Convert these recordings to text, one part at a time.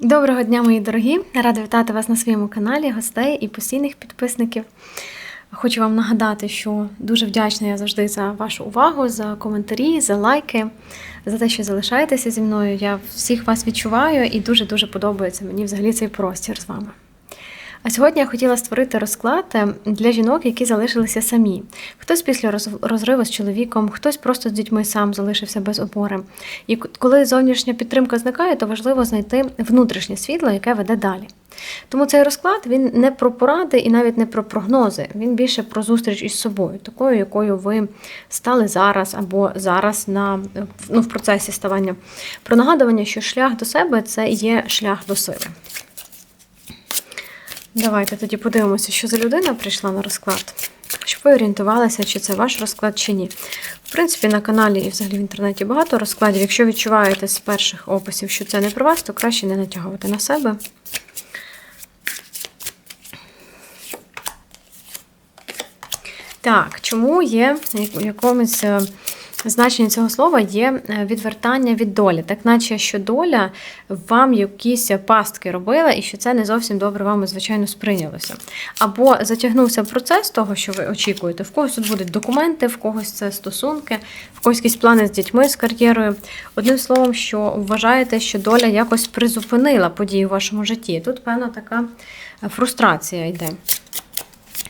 Доброго дня, мої дорогі! Рада вітати вас на своєму каналі, гостей і постійних підписників. Хочу вам нагадати, що дуже вдячна я завжди за вашу увагу, за коментарі, за лайки, за те, що залишаєтеся зі мною. Я всіх вас відчуваю і дуже-дуже подобається мені взагалі цей простір з вами. А сьогодні я хотіла створити розклад е, для жінок, які залишилися самі. Хтось після розриву з чоловіком, хтось просто з дітьми сам залишився без опори. І коли зовнішня підтримка зникає, то важливо знайти внутрішнє світло, яке веде далі. Тому цей розклад він не про поради і навіть не про прогнози. Він більше про зустріч із собою, такою, якою ви стали зараз або зараз на, ну, в процесі ставання. Про нагадування, що шлях до себе це є шлях до сили. Давайте тоді подивимося, що за людина прийшла на розклад. Щоб ви орієнтувалися, чи це ваш розклад, чи ні. В принципі, на каналі і взагалі в інтернеті багато розкладів. Якщо відчуваєте з перших описів, що це не про вас, то краще не натягувати на себе. Так, чому є якомусь значенні цього слова є е, відвертання від долі, так наче що доля вам якісь пастки робила, і що це не зовсім добре вам, звичайно, сприйнялося. Або затягнувся процес того, що ви очікуєте. В когось тут будуть документи, в когось це стосунки, в когось якісь плани з дітьми, з кар'єрою. Одним словом, що вважаєте, що доля якось призупинила події в вашому житті. Тут, певно, така фрустрація йде.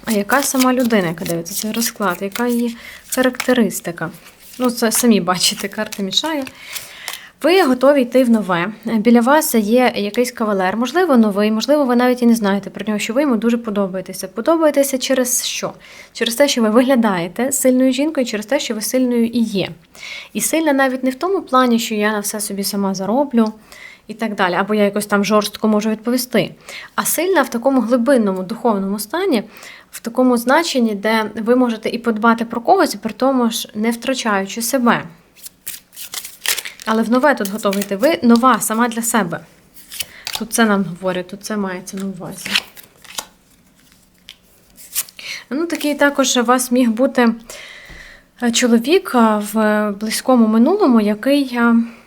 А яка сама людина, яка дивиться цей розклад, яка її характеристика? Ну, це самі бачите, карта мішає. Ви готові йти в нове. Біля вас є якийсь кавалер, можливо, новий, можливо, ви навіть і не знаєте про нього, що ви йому дуже подобаєтеся. Подобаєтеся через що? Через те, що ви виглядаєте сильною жінкою, через те, що ви сильною і є. І сильна навіть не в тому плані, що я на все собі сама зароблю. І так далі, або я якось там жорстко можу відповісти. А сильна в такому глибинному духовному стані, в такому значенні, де ви можете і подбати про когось, і при тому ж не втрачаючи себе. Але в нове тут готовий йти. Ви нова сама для себе. Тут це нам говорять, тут це мається на увазі. Ну, такий також у вас міг бути е, чоловік в близькому минулому, який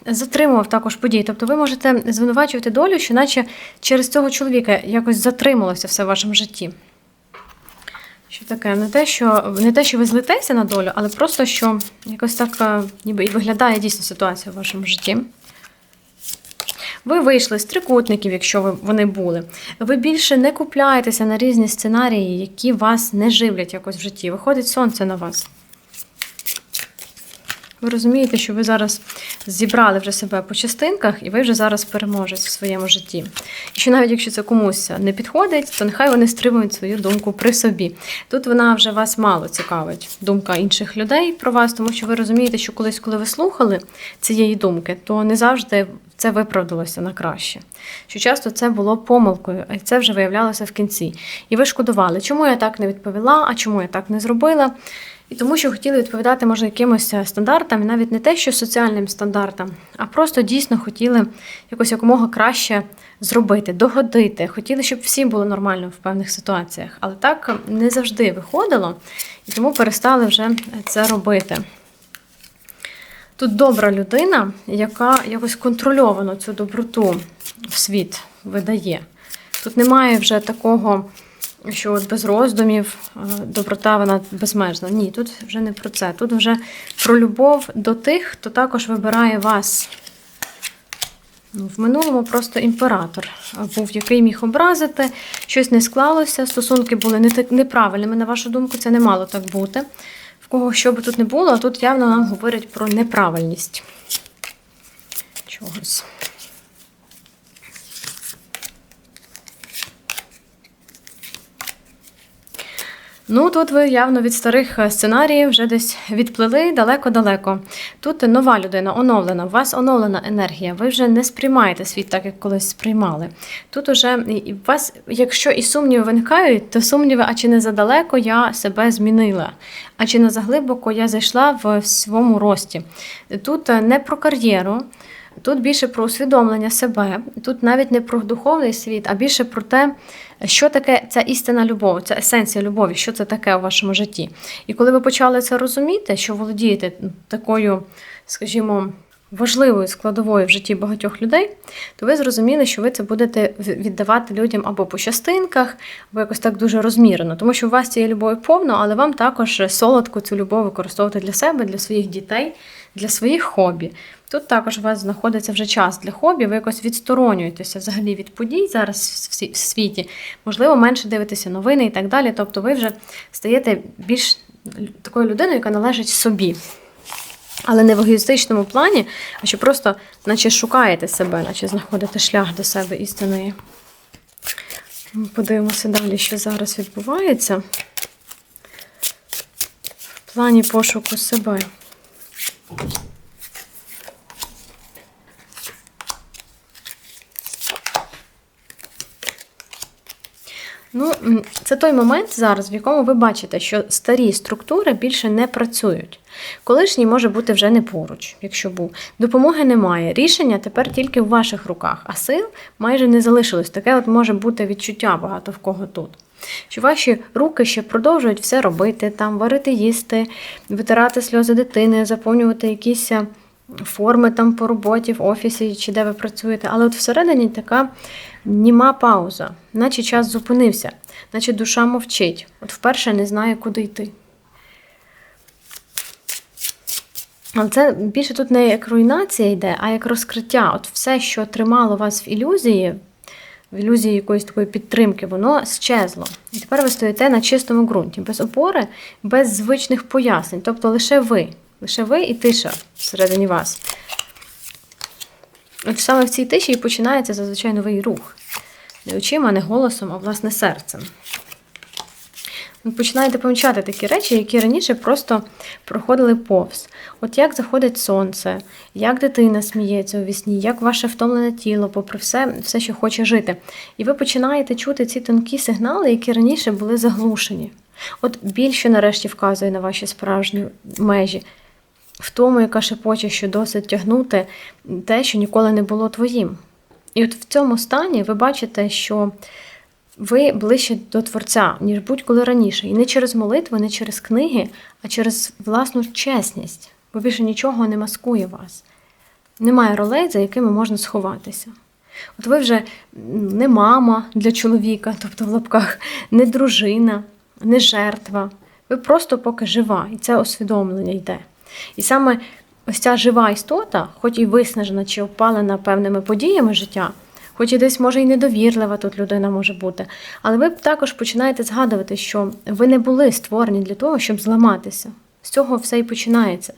затримував також події. Тобто ви можете звинувачувати долю, що наче через цього чоловіка якось затрималося все в вашому житті. Що таке? Не те, що, не те, що ви злитеся на долю, але просто що якось так е, ніби і виглядає дійсно ситуація в вашому житті. Ви вийшли з трикутників, якщо ви, вони були. Ви більше не купляєтеся на різні сценарії, які вас не живлять якось в житті. Виходить сонце на вас. Ви розумієте, що ви зараз зібрали вже себе по частинках, і ви вже зараз переможець в своєму житті. І що навіть якщо це комусь не підходить, то нехай вони стримують свою думку при собі. Тут вона вже вас мало цікавить, думка інших людей про вас, тому що ви розумієте, що колись, коли ви слухали цієї думки, то не завжди це виправдалося на краще. Що часто це було помилкою, а це вже виявлялося в кінці. І ви шкодували, чому я так не відповіла, а чому я так не зробила. І тому, що хотіли відповідати, може, якимось стандартам, і навіть не те, що соціальним стандартам, а просто дійсно хотіли якось якомога краще зробити, догодити. Хотіли, щоб всі було нормально в певних ситуаціях. Але так не завжди виходило, і тому перестали вже це робити. Тут добра людина, яка якось контрольовано цю доброту в світ видає. Тут немає вже такого що от без роздумів е, доброта вона безмежна. Ні, тут вже не про це. Тут вже про любов до тих, хто також вибирає вас. Ну, В минулому просто імператор був, який міг образити, щось не склалося, стосунки були неправильними, на вашу думку, це не мало так бути. В кого що би тут не було, а тут явно нам говорять про неправильність чогось. Ну, тут ви явно від старих е, сценаріїв вже десь відплили далеко-далеко. Тут нова людина, оновлена, у вас оновлена енергія. Ви вже не сприймаєте світ так, як колись сприймали. Тут уже у вас, якщо і сумніви виникають, то сумніви, а чи не задалеко я себе змінила, а чи не заглибоко я зайшла в своєму рості. Тут е, не про кар'єру. Тут більше про усвідомлення себе, тут навіть не про духовний світ, а більше про те, що таке ця істинна любов, ця есенція любові, що це таке у вашому житті. І коли ви почали це розуміти, що володієте такою, скажімо, важливою складовою в житті багатьох людей, то ви зрозуміли, що ви це будете віддавати людям або по частинках, або якось так дуже розмірено. Тому що у вас цієї любові повно, але вам також солодко цю любов використовувати для себе, для своїх дітей, для своїх хобі. Тут також у вас знаходиться вже час для хобі, ви якось відсторонюєтеся взагалі від подій зараз в світі, можливо, менше дивитеся новини і так далі. Тобто ви вже стаєте більш такою людиною, яка належить собі. Але не в егоїстичному плані, а що просто, наче шукаєте себе, наче знаходите шлях до себе істинної. Подивимося далі, що зараз відбувається. В плані пошуку себе. Ну, це той момент зараз, в якому ви бачите, що старі структури більше не працюють. Колишній може бути вже не поруч, якщо був. Допомоги немає. Рішення тепер тільки в ваших руках, а сил майже не залишилось. Таке от може бути відчуття багато в кого тут. Що ваші руки ще продовжують все робити, там варити, їсти, витирати сльози дитини, заповнювати якісь форми там по роботі, в офісі чи де ви працюєте. Але от всередині така німа пауза, наче час зупинився, наче душа мовчить. От вперше не знає, куди йти. Але це більше тут не як руйнація йде, а як розкриття. От все, що тримало вас в ілюзії, в ілюзії якоїсь такої підтримки, воно щезло. І тепер ви стоїте на чистому ґрунті, без опори, без звичних пояснень. Тобто лише ви. Лише ви і тиша всередині вас. От саме в цій тиші і починається зазвичай новий рух. Не очима, не голосом, а власне серцем. Ви починаєте помічати такі речі, які раніше просто проходили повз. От як заходить сонце, як дитина сміється у вісні, як ваше втомлене тіло, попри все, все, що хоче жити. І ви починаєте чути ці тонкі сигнали, які раніше були заглушені. От більше нарешті вказує на ваші справжні межі в тому, яка шепоче, що досить тягнути те, що ніколи не було твоїм. І от в цьому стані ви бачите, що ви ближче до Творця, ніж будь-коли раніше. І не через молитви, не через книги, а через власну чесність, бо більше нічого не маскує вас. Немає ролей, за якими можна сховатися. От ви вже не мама для чоловіка, тобто в лапках, не дружина, не жертва. Ви просто поки жива, і це усвідомлення йде. І саме ось ця жива істота, хоч і виснажена чи опалена певними подіями життя, хоч і десь, може, і недовірлива тут людина може бути, але ви також починаєте згадувати, що ви не були створені для того, щоб зламатися. З цього все і починається.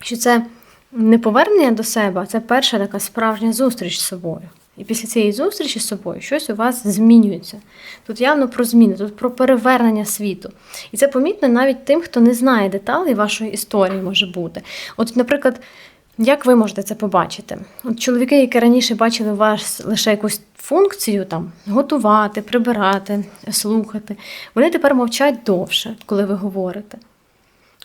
Що це не повернення до себе, а це перша така справжня зустріч з собою. І після цієї зустрічі з собою щось у вас змінюється. Тут явно про зміни, тут про перевернення світу. І це помітно навіть тим, хто не знає деталей вашої історії може бути. От, наприклад, як ви можете це побачити? От Чоловіки, які раніше бачили у вас лише якусь функцію там готувати, прибирати, слухати, вони тепер мовчать довше, коли ви говорите.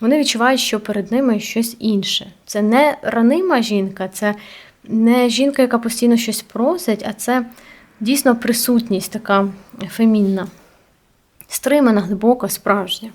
Вони відчувають, що перед ними щось інше. Це не ранима жінка, це не жінка, яка постійно щось просить, а це дійсно присутність така фемінна, стримана, глибока, справжня.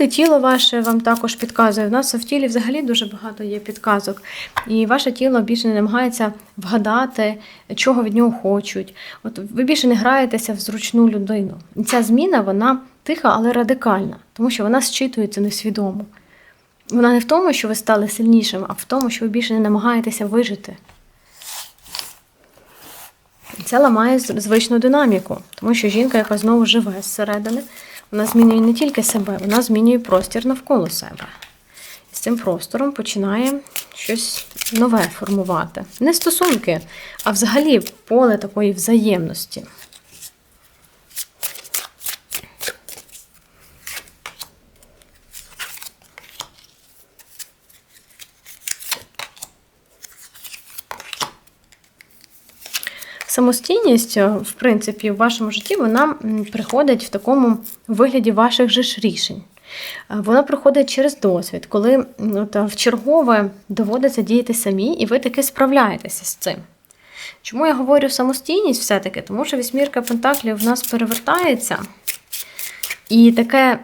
І тіло ваше вам також підказує. У нас в тілі взагалі дуже багато є підказок. І ваше тіло більше не намагається вгадати, чого від нього хочуть. От Ви більше не граєтеся в зручну людину. І ця зміна, вона тиха, але радикальна, тому що вона зчитується несвідомо. Вона не в тому, що ви стали сильнішим, а в тому, що ви більше не намагаєтеся вижити. Це ламає звичну динаміку, тому що жінка, яка знову живе зсередини, вона змінює не тільки себе, вона змінює простір навколо себе. І з цим простором починає щось нове формувати. Не стосунки, а взагалі поле такої взаємності. Самостійність, е, в принципі, в вашому житті вона приходить в такому вигляді ваших же ж рішень. Вона проходить через досвід, коли от, е, в чергове доводиться діяти самі, і ви таки справляєтеся з цим. Чому я говорю самостійність все-таки? Тому що вісьмірка Пентаклів в нас перевертається. І таке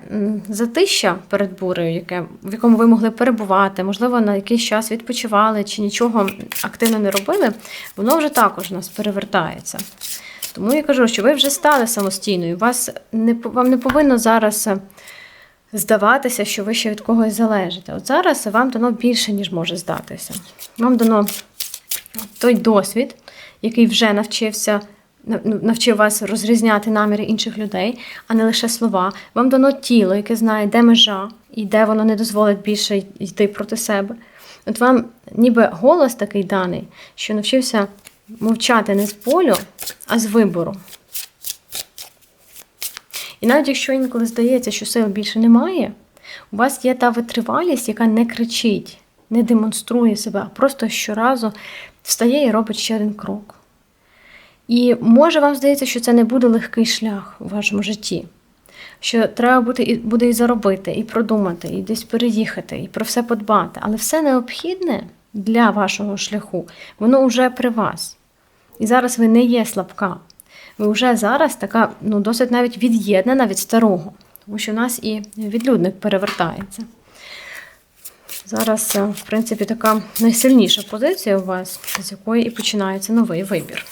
затища перед бурею, яке, в якому ви могли перебувати, можливо, на якийсь час відпочивали чи нічого активно не робили, воно вже також у нас перевертається. Тому я кажу, що ви вже стали самостійною. Вас не, вам не повинно зараз е, здаватися, що ви ще від когось залежите. От зараз вам дано більше, ніж може здатися. Вам дано той досвід, який вже навчився. Ну, Навчив вас розрізняти наміри інших людей, а не лише слова. Вам дано тіло, яке знає, де межа і де воно не дозволить більше йти проти себе. От вам ніби голос такий даний, що навчився мовчати не з болю, а з вибору. І навіть якщо інколи здається, що сил більше немає, у вас є та витривалість, яка не кричить, не демонструє себе, а просто щоразу встає і робить ще один крок. І може вам здається, що це не буде легкий шлях у вашому житті. Що треба буде і, буде і заробити, і продумати, і десь переїхати, і про все подбати. Але все необхідне для вашого шляху, воно вже при вас. І зараз ви не є слабка. Ви вже зараз така, ну, досить навіть від'єднана від старого, тому що в нас і відлюдник перевертається. Зараз, е, в принципі, така найсильніша позиція у вас, з якої і починається новий вибір.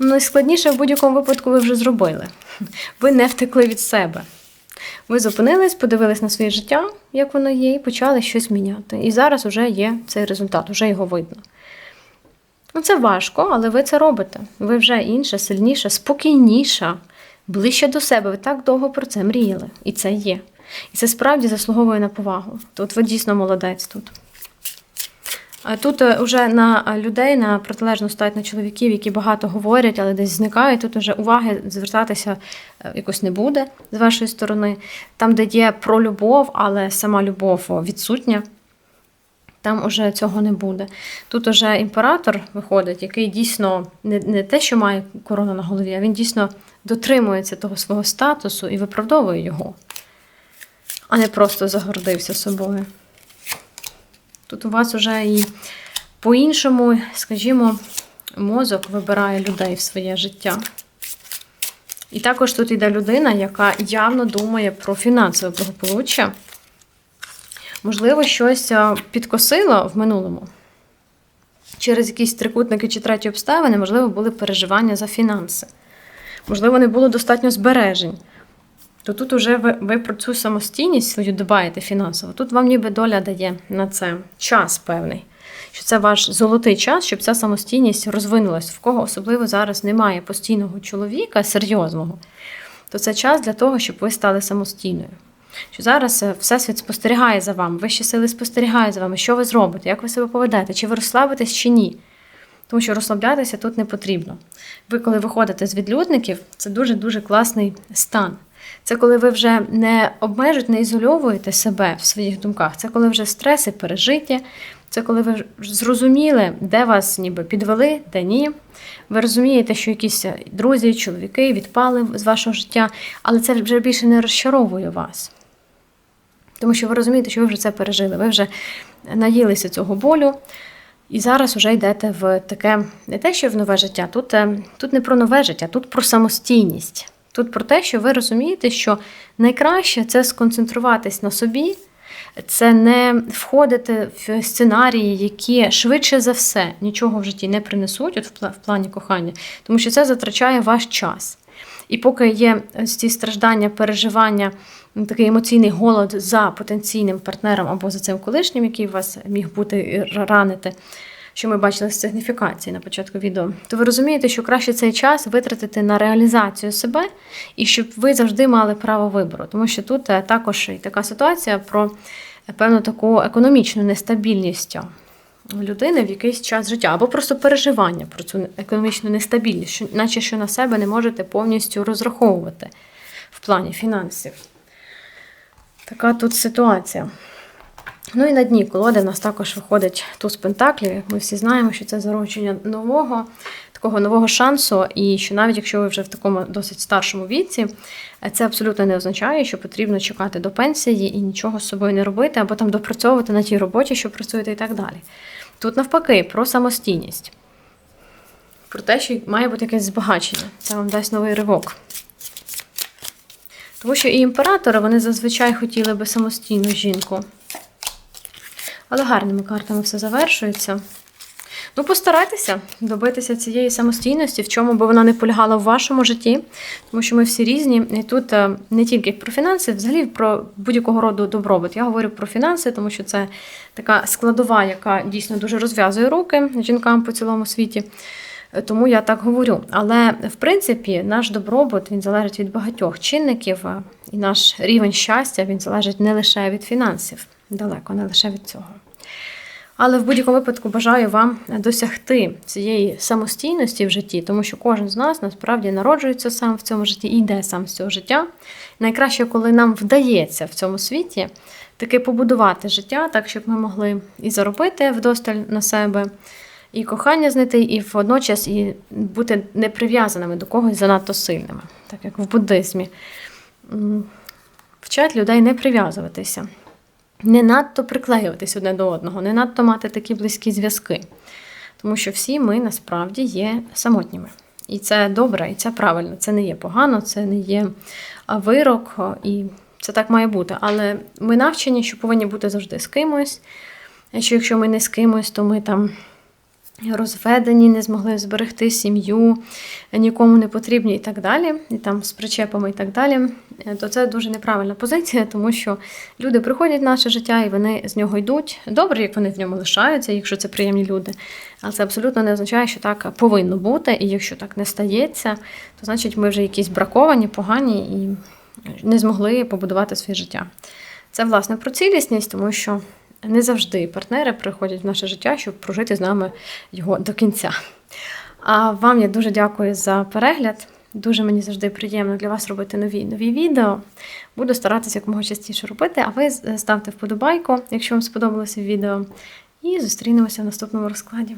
Найскладніше в будь-якому випадку ви вже зробили. Ви не втекли від себе. Ви зупинились, подивились на своє життя, як воно є, і почали щось міняти. І зараз вже є цей результат, вже його видно. Ну, це важко, але ви це робите. Ви вже інша, сильніша, спокійніша, ближче до себе. Ви так довго про це мріяли. І це є. І це справді заслуговує на повагу. Тут ви дійсно молодець тут. Тут вже на е, людей, на протилежну стать на чоловіків, які багато говорять, але десь зникають. Тут вже уваги звертатися е, якось не буде з вашої сторони. Там, де є про любов, але сама любов відсутня, там уже цього не буде. Тут уже імператор виходить, який дійсно не, не те, що має корону на голові, а він дійсно дотримується того свого статусу і виправдовує його, а не просто загордився собою. Тут у вас уже і по-іншому, скажімо, мозок вибирає людей в своє життя. І також тут йде людина, яка явно думає про фінансове благополуччя. Можливо, щось підкосило в минулому. Через якісь трикутники чи треті обставини, можливо, були переживання за фінанси. Можливо, не було достатньо збережень. То тут уже ви, ви про цю самостійність свою дбаєте фінансово. Тут вам ніби доля дає на це час певний. Що це ваш золотий час, щоб ця самостійність розвинулась. В кого особливо зараз немає постійного чоловіка серйозного, то це час для того, щоб ви стали самостійною. Що зараз е, Всесвіт спостерігає за вами, вищі сили спостерігають за вами, що ви зробите, як ви себе поведете, чи ви розслабитесь, чи ні. Тому що розслаблятися тут не потрібно. Ви, коли виходите з відлюдників, це дуже-дуже класний стан. Це коли ви вже не обмежуєте, не ізольовуєте себе в своїх думках. Це коли вже стреси пережиті, це коли ви зрозуміли, де вас ніби підвели, де ні. Ви розумієте, що якісь друзі, чоловіки відпали з вашого життя, але це вже більше не розчаровує вас. Тому що ви розумієте, що ви вже це пережили, ви вже наїлися цього болю. І зараз вже йдете в таке, не те, що в нове життя. Тут, е, тут не про нове життя, тут про самостійність. Тут про те, що ви розумієте, що найкраще це сконцентруватись на собі, це не входити в сценарії, які швидше за все нічого в житті не принесуть, от в плані кохання, тому що це затрачає ваш час. І поки є ці страждання, переживання, такий емоційний голод за потенційним партнером або за цим колишнім, який вас міг бути ранити, що ми бачили з сигніфікації на початку відео, то ви розумієте, що краще цей час витратити на реалізацію себе і щоб ви завжди мали право вибору. Тому що тут е, також і така ситуація про е, певну таку економічну нестабільність людини в якийсь час життя, або просто переживання про цю економічну нестабільність, наче що на себе не можете повністю розраховувати в плані фінансів. Така тут ситуація. Ну і на дні колоди в нас також виходить туз пентаклів. Ми всі знаємо, що це зародження нового, такого нового шансу. І що навіть якщо ви вже в такому досить старшому віці, це абсолютно не означає, що потрібно чекати до пенсії і нічого з собою не робити, або там допрацьовувати на тій роботі, що працюєте і так далі. Тут навпаки, про самостійність. Про те, що має бути якесь збагачення. Це вам дасть новий ривок. Тому що і імператори вони зазвичай хотіли би самостійну жінку. Але гарними картами все завершується. Ну, постарайтеся добитися цієї самостійності, в чому би вона не полягала в вашому житті, тому що ми всі різні. І тут е, не тільки про фінанси, взагалі про будь-якого роду добробут. Я говорю про фінанси, тому що це така складова, яка дійсно дуже розв'язує руки жінкам по цілому світі. Тому я так говорю. Але в принципі наш добробут він залежить від багатьох чинників, і наш рівень щастя він залежить не лише від фінансів, далеко, не лише від цього. Але в будь-якому випадку бажаю вам досягти цієї самостійності в житті, тому що кожен з нас насправді народжується сам в цьому житті і йде сам з цього життя. Найкраще, коли нам вдається в цьому світі таки побудувати життя, так щоб ми могли і заробити вдосталь на себе, і кохання знайти, і водночас і бути не прив'язаними до когось занадто сильними, так як в буддизмі. Вчать людей не прив'язуватися не надто приклеюватись одне до одного, не надто мати такі близькі зв'язки. Тому що всі ми насправді є самотніми. І це добре, і це правильно. Це не є погано, це не є вирок, і це так має бути. Але ми навчені, що повинні бути завжди з кимось. Що якщо ми не з кимось, то ми там розведені, не змогли зберегти сім'ю, нікому не потрібні і так далі, і там з причепами і так далі, е, то це дуже неправильна позиція, тому що люди приходять в наше життя і вони з нього йдуть. Добре, як вони в ньому лишаються, якщо це приємні люди. Але це абсолютно не означає, що так повинно бути, і якщо так не стається, то значить ми вже якісь браковані, погані і не змогли побудувати своє життя. Це власне про цілісність, тому що не завжди партнери приходять в наше життя, щоб прожити з нами його до кінця. А вам я дуже дякую за перегляд. Дуже мені завжди приємно для вас робити нові нові відео. Буду старатися якомога частіше робити, а ви ставте вподобайку, якщо вам сподобалося відео. І зустрінемося в наступному розкладі.